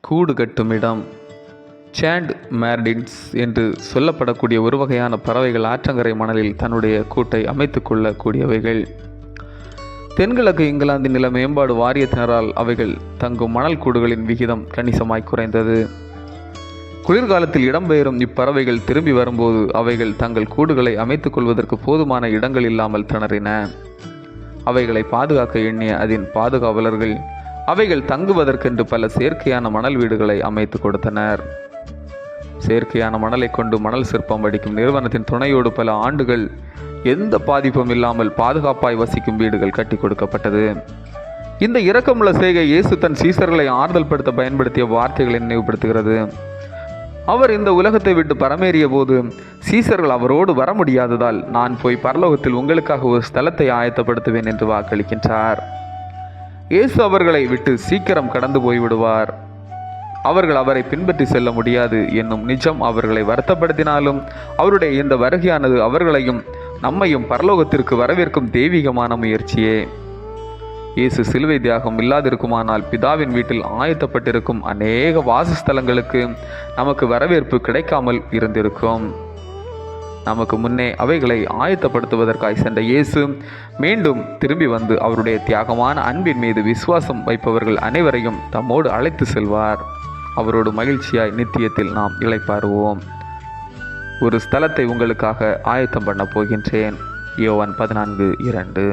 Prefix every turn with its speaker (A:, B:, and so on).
A: கூடு கட்டும் இடம். சேண்ட் மேர்டின்ஸ் என்று சொல்லப்படக்கூடிய ஒரு வகையான பறவைகள் ஆற்றங்கரை மணலில் தன்னுடைய கூட்டை அமைத்து கொள்ளக்கூடியவைகள். தென்கிழக்கு இங்கிலாந்தின் நில மேம்பாடு வாரியத்தினரால் அவைகள் தங்கும் மணல் கூடுகளின் விகிதம் கணிசமாய் குறைந்தது. குளிர்காலத்தில் இடம்பெயரும் இப்பறவைகள் திரும்பி வரும்போது அவைகள் தங்கள் கூடுகளை அமைத்துக் கொள்வதற்கு போதுமான இடங்கள் இல்லாமல் திணறின. அவைகளை பாதுகாக்க எண்ணிய அதன் பாதுகாவலர்கள் அவைகள் தங்குவதற்கென்று பல செயற்கையான மணல் வீடுகளை அமைத்து கொடுத்தனர். செயற்கையான மணலை கொண்டு மணல் சிற்பம் வடிக்கும் நிறுவனத்தின் துணையோடு பல ஆண்டுகள் எந்த பாதிப்பும் இல்லாமல் பாதுகாப்பாய் வசிக்கும் வீடுகள் கட்டி கொடுக்கப்பட்டது. இந்த இரக்கமுள்ள செய்கை இயேசு தன் சீசர்களை ஆறுதல் படுத்த பயன்படுத்திய வார்த்தைகளை நினைவுபடுத்துகிறது. அவர் இந்த உலகத்தை விட்டு பரமேறிய போது சீசர்கள் அவரோடு வர முடியாததால் நான் போய் பரலோகத்தில் உங்களுக்காக ஒரு ஸ்தலத்தை ஆயத்தப்படுத்துவேன் என்று வாக்களிக்கின்றார். இயேசு அவர்களை விட்டு சீக்கிரம் கடந்து போய்விடுவார். அவர்கள் அவரை பின்பற்றி செல்ல முடியாது என்னும் நிஜம் அவர்களை வருத்தப்படுத்தினாலும் அவருடைய இந்த வருகையானது அவர்களையும் நம்மையும் பரலோகத்திற்கு வரவேற்கும் தெய்வீகமான முயற்சியே. இயேசு சிலுவை தியாகம் இல்லாதிருக்குமானால் பிதாவின் வீட்டில் ஆயத்தப்பட்டிருக்கும் அநேக வாசஸ்தலங்களுக்கு நமக்கு வரவேற்பு கிடைக்காமல் இருந்திருக்கும். நமக்கு முன்னே அவைகளை ஆயத்தப்படுத்துவதற்காய் சென்ற இயேசு மீண்டும் திரும்பி வந்து அவருடைய தியாகமான அன்பின் மீது விசுவாசம் வைப்பவர்கள் அனைவரையும் தம்மோடு அழைத்து செல்வார். அவரோடு மகிழ்ச்சியாய் நித்தியத்தில் நாம் இழைப்பாருவோம் ஒரு ஸ்தலத்தை உங்களுக்காக ஆயத்தம் பண்ண போகின்றேன். யோவான் பதினான்கு இரண்டு.